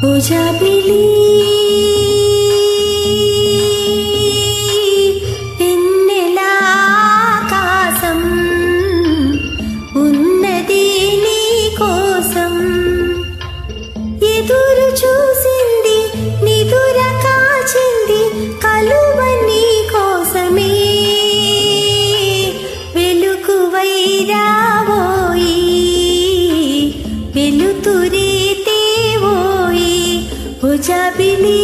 భుజబిలి వెన్నెల ఆకాశం ఉన్నది నీ కోసం ఎదురు చూసింది నిదుర కాచింది కలువ నీ కోసమే. భుజబిలి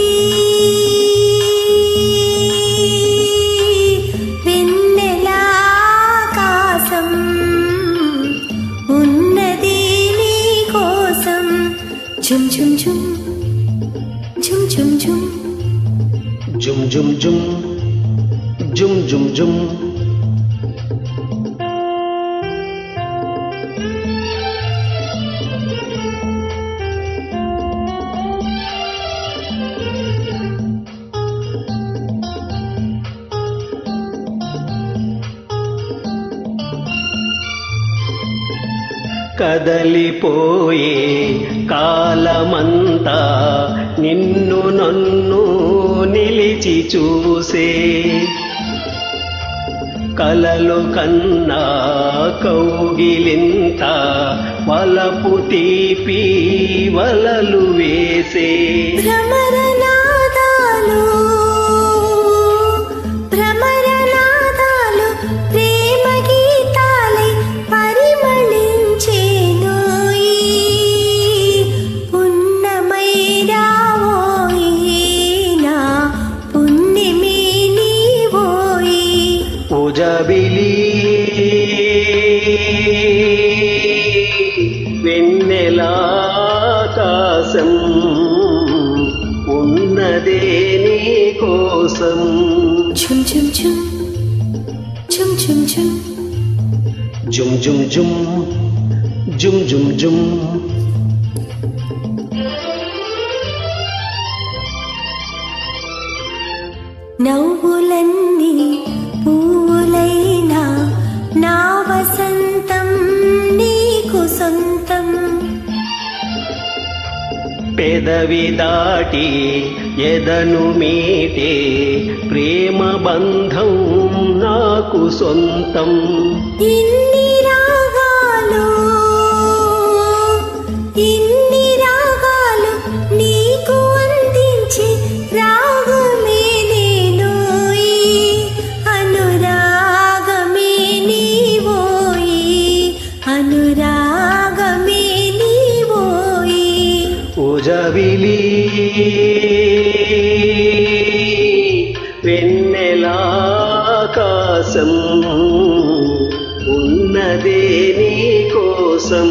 వెన్నెల ఆకాశం ఉన్నది నీ కోసం. జుమ్ జుమ్ జుమ్ జుమ్ జుమ్ జుమ్ జుమ్ జుమ్ జుమ్ జుమ్ జుమ్ జుమ్ కదలిపోయే కాలమంతా నిన్ను నన్ను నిలిచి చూసే కలలు కన్నా కౌగిలింత వలపు తీపి వలలు వేసే భ్రమరనాదాలు పూజబిలి వెన్నెలాకాశం ఉన్నదే నీ కోసం ఝుమ్ ఝుమ్ ఝుమ్ ఝుమ్ ఝుమ్ ఝుమ్ జుమ్ జుమ్ జుమ్ జుమ్ జుమ్ జుమ్ నవ్వులన్నీ పువ్వులైనా పెదవి దాటి ఎదను మీటే ప్రేమ బంధం నాకు సొంతం. ఇన్ని రాగాలు ఇన్ని రాగాలు నీకు రాగమే అనురాగమే నీవోయి. కవిలి. వెన్నెలాకాశం ఉన్నదే నీ కోసం.